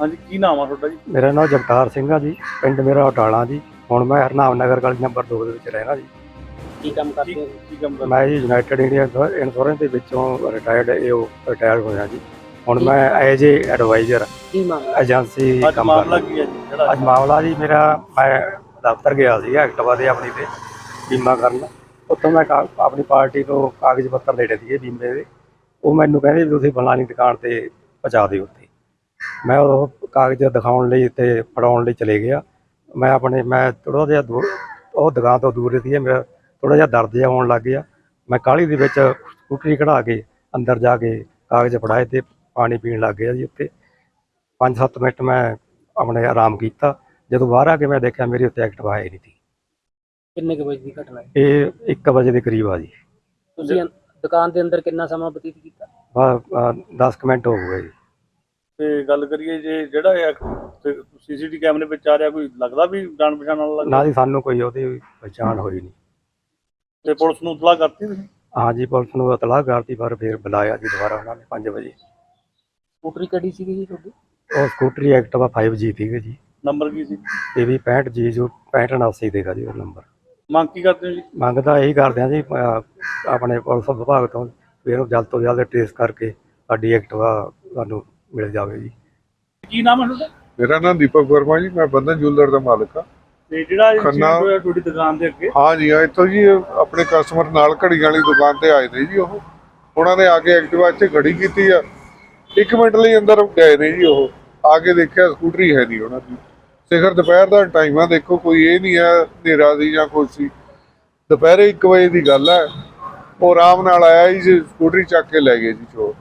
ਹਾਂਜੀ ਕੀ ਨਾਮ ਆ ਤੁਹਾਡਾ ਜੀ? ਮੇਰਾ ਨਾਮ ਜਗਤਾਰ ਸਿੰਘ ਆ ਜੀ ਪਿੰਡ ਮੇਰਾ ਅਟਾਲਾ ਜੀ। ਹੁਣ ਮੈਂ ਹਰਨਾਮ ਨਗਰ ਗਲੀ ਨੰਬਰ 2 ਦੇ ਵਿੱਚ ਰਹਿਣਾ ਜੀ। ਕੀ ਕੰਮ ਕਰਦੇ ਹੋ? ਕੀ ਕੰਮ ਕਰ ਮੈਂ ਜੀ ਯੂਨਾਈਟਿਡ ਇੰਡੀਆ ਇੰਸ਼ੋਰੈਂਸ ਦੇ ਵਿੱਚੋਂ ਰਿਟਾਇਰਡ ਏਓ ਰਿਟਾਇਰ ਹੋਇਆ ਜੀ। ਹੁਣ ਮੈਂ ਐਜ ਏ ਐਡਵਾਈਜ਼ਰ ਕੀ ਮਾਮਲਾ? ਏਜੰਸੀ ਅੱਜ ਕੰਮ ਮਾਮਲਾ ਕਰਦਾ ਕੀ ਹੈ ਜੀ? ਜਿਹੜਾ ਅੱਜ ਮਾਮਲਾ ਜੀ ਮੇਰਾ ਮੈਂ ਦਫ਼ਤਰ ਗਿਆ ਸੀ ਐਕਟਿਵਾ ਦੇ ਆਪਣੀ ਤੇ ਬੀਮਾ ਕਰਨ। ਉੱਥੋਂ ਮੈਂ ਆਪਣੀ ਪਾਰਟੀ ਤੋਂ ਕਾਗਜ਼ ਪੱਤਰ ਲੈਣੇ ਸੀਗੇ ਬੀਮੇ ਦੇ। ਉਹ ਮੈਨੂੰ ਕਹਿੰਦੇ ਵੀ ਤੁਸੀਂ ਫਲਾਣੀ ਦੁਕਾਨ ਤੇ ਪਹੁੰਚਾ ਦਿਓ ਉੱਥੇ। ਮੈਂ ਉਹ ਕਾਗਜ਼ ਦਿਖਾਉਣ ਲਈ ਤੇ ਫੜਾਉਣ ਲਈ ਚਲੇ ਗਿਆ। ਮੈਂ ਆਪਣੇ ਮੈਂ ਥੋੜਾ ਜਿਹਾ ਦੂਰ ਉਹ ਦੁਕਾਨ ਤੋਂ ਦੂਰ ਸੀ ਮੇਰਾ ਥੋੜਾ ਜਿਹਾ ਦਰਦ ਜਿਹਾ ਹੋਣ ਲੱਗ ਗਿਆ। ਮੈਂ ਕਾਹਲੀ ਦੇ ਵਿੱਚ ਸਕੂਟਰੀ ਕਢਾ ਕੇ ਅੰਦਰ ਜਾ ਕੇ ਕਾਗਜ਼ ਫੜਾਏ ਤੇ ਪਾਣੀ ਪੀਣ ਲੱਗ ਗਿਆ ਜੀ ਉੱਥੇ। 5-7 ਮਿੰਟ ਮੈਂ ਆਪਣੇ ਆਰਾਮ ਕੀਤਾ। ਜਦੋਂ ਬਾਹਰ ਆ ਕੇ ਮੈਂ ਦੇਖਿਆ ਮੇਰੇ ਉੱਤੇ ਐਕਟਿਵਾ ਆਈ ਨਹੀਂ ਸੀ। ਕਿੰਨੇ ਕੁ ਵਜੇ ਦੀ ਘਟਨਾ ਹੈ? ਇਹ 1 ਵਜੇ ਦੇ ਕਰੀਬ ਆ ਜੀ। ਤੁਸੀਂ ਅੰ- ਦੁਕਾਨ ਦੇ ਅੰਦਰ ਕਿੰਨਾ ਸਮਾਂ ਬਤੀਤ ਕੀਤਾ? ਬਸ 10 ਮਿੰਟ ਹੋ ਗਏ ਜੀ। ਤੇ ਗੱਲ ਕਰੀਏ ਜੇ ਜਿਹੜਾ ਇਹ ਸੀਸੀਟੀ ਕੈਮਰੇ ਵਿੱਚ ਆ ਰਿਹਾ ਕੋਈ ਲੱਗਦਾ ਵੀ ਜਾਣ ਪਛਾਣ ਵਾਲਾ ਲੱਗਦਾ? ਨਾ ਜੀ ਸਾਨੂੰ ਕੋਈ ਉਹਦੀ ਪਛਾਣ ਹੋਈ ਨਹੀਂ। ਤੇ ਪੁਲਿਸ ਨੂੰ ਇਤਲਾਹ ਕਰਤੀ ਤੁਸੀਂ? ਹਾਂ ਜੀ ਪੁਲਿਸ ਨੂੰ ਇਤਲਾਹ ਕਰਤੀ ਪਰ ਫਿਰ ਬੁਲਾਇਆ ਜੀ ਦੁਬਾਰਾ ਉਹਨਾਂ ਨੇ 5 ਵਜੇ। ਸਕੂਟਰੀ ਕਿਹੜੀ ਸੀਗੀ ਜੀ ਤੁਹਾਡੀ? ਉਹ ਸਕੂਟਰੀ ਐਕਟਿਵਾ 5G ਸੀਗੇ ਜੀ। ਨੰਬਰ ਕੀ ਸੀ? ਇਹ ਵੀ 65G ਜੋ 6589 ਦੇਗਾ ਜੀ ਉਹ ਨੰਬਰ। ਮੰਗ ਕੀ ਕਰਦੇ ਹੋ ਜੀ? ਮੰਗਦਾ ਇਹੀ ਕਰਦੇ ਆ ਜੀ ਆਪਣੇ ਪੁਲਿਸ ਵਿਭਾਗ ਤੋਂ ਵੀ ਇਹਨੂੰ ਜਲਦ ਤੋਂ ਜਲਦ ਟ੍ਰੇਸ ਕਰਕੇ ਸਾਡੀ ਐਕਟਿਵਾ ਸਾਨੂੰ ਮਿਲ ਜਾਵੇ ਜੀ। ਕੀ ਨਾਮ ਹੈ ਤੁਹਾਡਾ? ਮੇਰਾ ਨਾਮ ਦੀਪਕ ਵਰਮਾ ਜੀ ਮੈਂ ਬੰਧਨ ਜੁਐਲਰ ਦਾ ਮਾਲਕ ਹਾਂ। ਤੇ ਜਿਹੜਾ ਇਹ ਖੰਨਾ- ਹੋਇਆ ਤੁਹਾਡੀ ਦੁਕਾਨ ਦੇ ਅੱਗੇ? ਹਾਂ ਜੀ ਹਾਂ ਇੱਥੋਂ ਜੀ ਇਹ ਆਪਣੇ ਕਸਟਮਰ ਨਾਲ ਘੜੀ ਵਾਲੀ ਦੁਕਾਨ ਤੇ ਆਏ ਨੇ ਜੀ ਉਹ। ਉਹਨਾਂ ਨੇ ਆ ਕੇ ਐਕਟਿਵਾ 'ਚ ਘੜੀ ਕੀਤੀ ਆ। ਇੱਕ ਮਿੰਟ ਲਈ ਅੰਦਰ ਗਏ ਨੇ ਜੀ ਉਹ। ਆ ਕੇ ਦੇਖਿਆ ਸਕੂਟਰੀ ਹੈ ਨਹੀਂ ਉਹਨਾਂ ਦੀ। ਸਿਖਰ ਦੁਪਹਿਰ ਦਾ ਟਾਈਮ ਆ ਦੇਖੋ ਕੋਈ ਇਹ ਨਹੀਂ ਹੈ ਹਨੇਰਾ ਦੀ ਜਾਂ ਕੁਛ ਸੀ। ਦੁਪਹਿਰੇ 1 ਵਜੇ ਦੀ ਗੱਲ ਹੈ ਉਹ ਆਰਾਮ ਨਾਲ ਆਇਆ ਜੀ ਸਕੂਟਰੀ ਚੱਕ ਕੇ ਲੈ ਗਏ ਜੀ ਚੋਰ।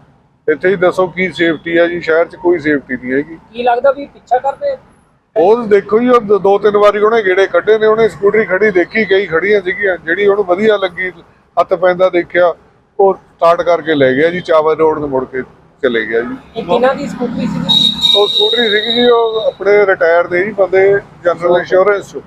ਇੱਥੇ ਹੀ ਦੱਸੋ ਕੀ ਸੇਫਟੀ ਹੈ ਜੀ ਸ਼ਹਿਰ 'ਚ ਕੋਈ ਸੇਫਟੀ ਨਹੀਂ ਹੈਗੀ। ਕੀ ਲੱਗਦਾ ਵੀ ਪਿੱਛਾ ਕਰਦੇ? ਉਹ ਦੇਖੋ ਜੀ ਉਹ ਦ- ਤਿੰਨ ਵਾਰੀ ਉਹਨੇ ਗੇੜੇ ਕੱਢੇ ਨੇ ਉਹਨੇ ਸਕੂਟਰੀ ਖੜੀ ਦੇਖੀ ਕਈ ਖੜੀਆਂ ਸੀਗੀਆਂ ਜਿਹੜੀ ਉਹਨੂੰ ਵਧੀਆ ਲੱਗੀ ਹੱਥ ਪੈਂਦਾ ਦੇਖਿਆ ਉਹ ਸਟਾਰਟ ਕਰਕੇ ਲੈ ਗਿਆ ਜੀ ਚਾਵਲ ਰੋਡ ਨੂੰ ਮੁੜ ਕੇ ਚਲੇ ਗਿਆ ਜੀ। ਦੀ ਸਕੂਟਰੀ ਉਹ ਸਕੂਟਰੀ ਸੀਗੀ ਜੀ ਉਹ ਆਪਣੇ ਰਿਟਾਇਰ ਦੇ ਜੀ ਬੰਦੇ ਜਨਰਲ ਇੰਸ਼ੋਰੈਂਸ ਚੋਂ।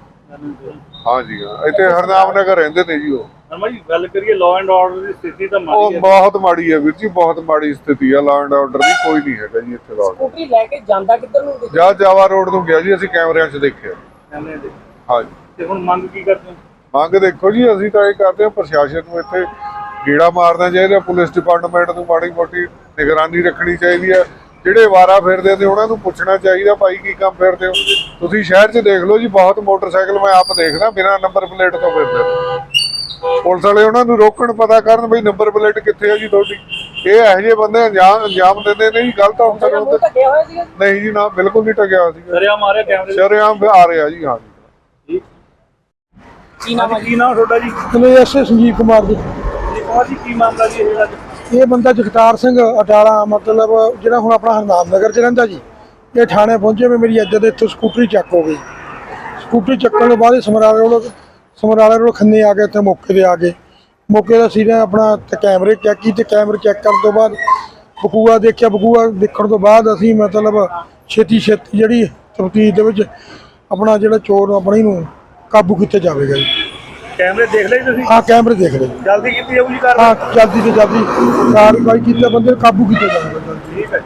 ਹਾਂ ਜੀ ਹਾਂ। ਇੱਥੇ ਹਰਨਾਮ ਨਗਰ ਰਹਿੰਦੇ ਨੇ ਜੀ ਉਹ। ਹਰਮਾ ਜੀ ਗੱਲ ਕਰੀਏ ਲਾਅ ਐਂਡ ਆਰਡਰ ਦੀ ਸਥਿਤੀ ਤਾਂ ਉਹ ਮਾੜੀ ਹੈ। ਬਹੁਤ ਮਾੜੀ ਹੈ ਵੀਰ ਜੀ ਬਹੁਤ ਮਾੜੀ ਸਥਿਤੀ ਆ ਲਾਅ ਐਂਡ ਆਰਡਰ ਦੀ ਕੋਈ ਨਹੀਂ ਹੈਗਾ ਜੀ ਇੱਥੇ ਲਾਅ ਸਕੂਟਰੀ ਲੈ ਕੇ ਜਾਂਦਾ ਕਿੱਧਰ ਨੂੰ ਸੀ? ਜਾਂ ਜਾਵਾ ਰੋਡ ਨੂੰ ਗਿਆ ਜੀ ਅਸੀਂ ਕੈਮਰਿਆਂ 'ਚ ਦੇਖਿਆ। ਕੈਮਰੇ ਦੇ ਹਾਂ ਜੀ ਤੇ ਹੁਣ ਮੰਗ ਕੀ ਕਰਦੇ ਹੋ? ਮੰਗ ਦੇਖੋ ਜੀ ਅਸੀਂ ਤਾਂ ਇਹ ਕਰਦੇ ਹਾਂ ਪ੍ਰਸ਼ਾਸਨ ਨੂੰ ਇੱਥੇ ਗੇੜਾ ਮਾਰਨਾ ਚਾਹੀਦਾ ਪੁਲਿਸ ਡਿਪਾਰਟਮੈਂਟ ਨੂੰ ਮਾੜੀ ਮੋਟੀ ਨਿਗਰਾਨੀ ਰੱਖਣੀ ਚਾਹੀਦੀ ਹੈ। ਜਿਹੜੇ ਵਾਰਾ ਫਿਰਦੇ ਨੇ ਉਹਨਾਂ ਨੂੰ ਪੁੱਛਣਾ ਚਾਹੀਦਾ ਭਾਈ ਕੀ ਕੰਮ ਫਿਰਦੇ ਹੋ? ਤੁਸੀਂ ਸ਼ਹਿਰ 'ਚ ਦੇਖ ਲਓ ਜੀ ਬਹੁਤ ਮੋਟਰਸਾਈਕਲ ਮੈਂ ਆਪ ਦੇਖਦਾ ਬਿਨਾਂ ਨੰਬਰ ਪਲੇਟ ਤੋਂ ਫਿਰਦੇ ਪੁਲਿਸ ਵਾਲੇ ਉਹਨਾਂ ਨੂੰ ਰੋਕਣ ਪਤਾ ਕਰਨ ਬਈ ਨੰਬਰ ਪਲੇਟ ਕਿੱਥੇ ਹੈ ਜੀ ਤੁਹਾਡੀ। ਇਹ ਇਹੋ ਜਿਹੇ ਬੰਦੇ ਅੰਜਾਮ ਅੰਜਾਮ ਦਿੰਦੇ ਨੇ ਜੀ ਗਲਤ ਹੁੰਦੇ। ਹੋਇਆ ਨਹੀਂ ਜੀ ਨਾ ਬਿਲਕੁਲ ਨਹੀਂ ਟਕਿਆ ਸੀ ਦਰਿਆ ਮਾਰਿਆ ਕੈਮਰੇ ਦੇ ਸ਼ਰੇਆਮ ਆ ਰਿਹਾ ਜੀ ਹਾਂ ਜੀ। ਕੀ ਨਾਮ ਹੈ ਕੀ ਨਾਮ ਤੁਹਾਡਾ ਜੀ? ਐਸਏ ਸੰਜੀਵ ਕੁਮਾਰ ਜੀ। ਜੀ ਕੁਮਾਰ ਜੀ ਕੀ ਮਾਮਲਾ ਜੀ ਇਹ ਜਿਹੜਾ ਇਹ ਬੰਦਾ ਜਗਤਾਰ ਸਿੰਘ ਅਟਾਲਾ, ਮਤਲਬ ਜਿਹੜਾ ਹੁਣ ਆਪਣਾ ਹਰਨਾਮ ਨਗਰ ਚ ਰਹਿੰਦਾ ਜੀ, ਇਹ ਥਾਣੇ ਪਹੁੰਚੇ ਵੀ ਮੇਰੀ ਇੱਜ਼ਤ ਇੱਥੋਂ ਸਕੂਟਰੀ ਚੱਕ ਹੋ ਗਈ। ਸਕੂਟਰੀ ਚੱਕਣ ਤੋਂ ਬਾਅਦ ਇਹ ਸਮਰਾਲੇ ਕੋਲ ਸਮਰਾਲੇ ਕੋਲ ਖੰਨੇ ਆ ਗਏ ਇੱਥੇ ਮੌਕੇ ਤੇ ਆ ਗਏ। ਮੌਕੇ ਦਾ ਸੀਗਾ ਆਪਣਾ ਤੇ ਕੈਮਰੇ ਚੈੱਕ ਕੀਤੇ, ਕੈਮਰੇ ਚੈੱਕ ਕਰਨ ਤੋਂ ਬਾਅਦ ਬਕੂਆ ਦੇਖਿਆ, ਬਕੂਆ ਦੇਖਣ ਤੋਂ ਬਾਅਦ ਅਸੀਂ ਮਤਲਬ ਛੇਤੀ ਛੇਤੀ ਜਿਹੜੀ ਤਫਤੀਸ਼ ਦੇ ਵਿੱਚ ਆਪਣਾ ਜਿਹੜਾ ਚੋਰ ਆਪਣੀ ਨੂੰ ਕਾਬੂ ਕੀਤਾ ਜਾਵੇਗਾ ਜੀ। ਕੈਮਰੇ ਦੇਖ ਲਏ ਤੁਸੀਂ? ਆਹ ਕੈਮਰੇ ਦੇਖ ਜੀ ਜਲਦੀ ਕੀਤੀ ਜਾਊਗੀ ਕਾਰ ਹਾਂ ਜਲਦੀ ਤੋਂ ਜਲਦੀ ਕਾਰਵਾਈ ਕੀਤੇ ਬੰਦੇ ਨੂੰ ਕਾਬੂ ਕੀਤਾ ਜਾਵੇਗਾ ਠੀਕ ਹੈ।